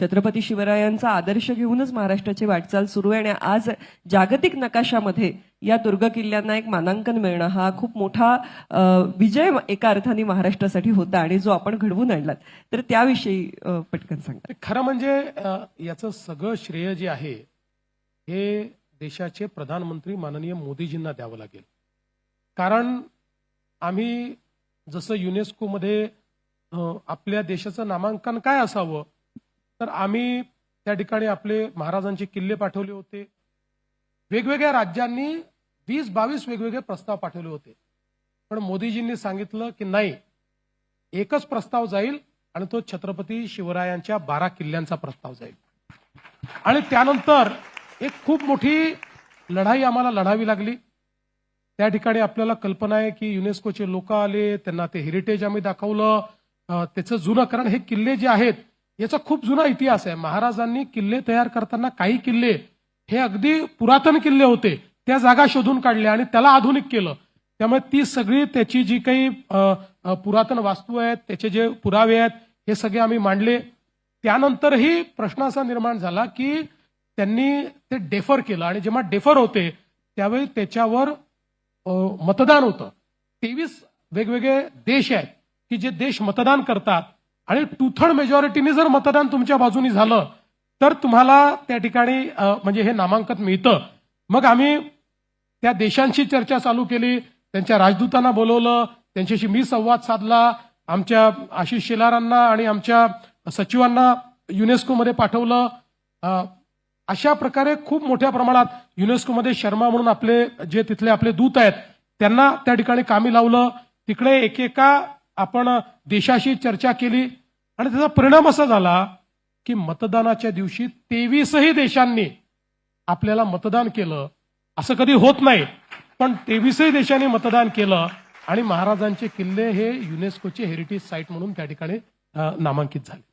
छत्रपती शिवरायांचा आदर्श घेऊनच महाराष्ट्राची वाटचाल सुरू आहे आणि आज जागतिक नकाशामध्ये या दुर्ग किल्ल्यांना एक मानांकन मिळणं हा खूप मोठा विजय एका अर्थाने महाराष्ट्रासाठी होता आणि जो आपण घडवून आणलात. तर त्याविषयी पटकन सांगा. खरं म्हणजे याचं सगळं श्रेय जे आहे हे देशाचे प्रधानमंत्री माननीय मोदीजींना द्यावं लागेल. कारण आम्ही जसं युनेस्कोमध्ये मध्ये आपल्या देशाचं नामांकन काय असावं तर आम्ही त्या ठिकाणी आपले महाराजांचे किल्ले पाठवले होते. वेगवेगळ्या राज्यांनी वीस बावीस वेगवेगळे प्रस्ताव पाठवले होते. पण मोदीजींनी सांगितलं की नाही एकच प्रस्ताव जाईल आणि तो छत्रपती शिवरायांच्या बारा किल्ल्यांचा प्रस्ताव जाईल. आणि त्यानंतर एक खूप मोठी लढाई आम्हाला लढावी लागली. त्या ठिकाणी आपल्याला कल्पना आहे की युनेस्कोचे लोक आले त्यांना ते हेरिटेज आम्ही दाखवलं. त्याचं जुनं कारण हे किल्ले जे आहेत याचा खूप जुना इतिहास आहे. महाराजांनी किल्ले तयार करताना काही किल्ले हे अगदी पुरातन किल्ले होते. त्या जागा शोधून काढल्या आणि त्याला आधुनिक केलं. त्यामुळे ती सगळी त्याची जी काही पुरातन वास्तू आहेत त्याचे जे पुरावे आहेत हे सगळे आम्ही मांडले. त्यानंतरही प्रश्न असा निर्माण झाला की त्यांनी ते डेफर केलं आणि जेव्हा डेफर होते त्यावेळी त्याच्यावर मतदान होतं. तेवीस वेगवेगळे देश आहेत की जे देश मतदान करतात आणि टू थर्ड मेजॉरिटीने जर मतदान तुमच्या बाजूनी झालं तर तुम्हाला त्या ठिकाणी म्हणजे हे नामांकन मिळतं. मग आम्ही त्या देशांशी चर्चा चालू केली त्यांच्या राजदूतांना बोलवलं त्यांच्याशी मी संवाद साधला आमच्या आशिष शेलारांना आणि आमच्या सचिवांना युनेस्कोमध्ये पाठवलं. अशा प्रकारे खूप मोठ्या प्रमाणात युनेस्कोमध्ये शर्मा म्हणून आपले जे तिथले आपले दूत आहेत त्यांना त्या ठिकाणी कामी लावलं. तिकडे एकेका आपण देशाशी चर्चा केली आणि त्याचा परिणाम असा झाला की मतदानाच्या दिवशी तेवीसही देशांनी आपल्याला मतदान केलं. असं कधी होत नाही. पण तेवीसही देशांनी मतदान केलं आणि महाराजांचे किल्ले हे युनेस्कोचे हेरिटेज साईट म्हणून त्या ठिकाणी नामांकित झाले.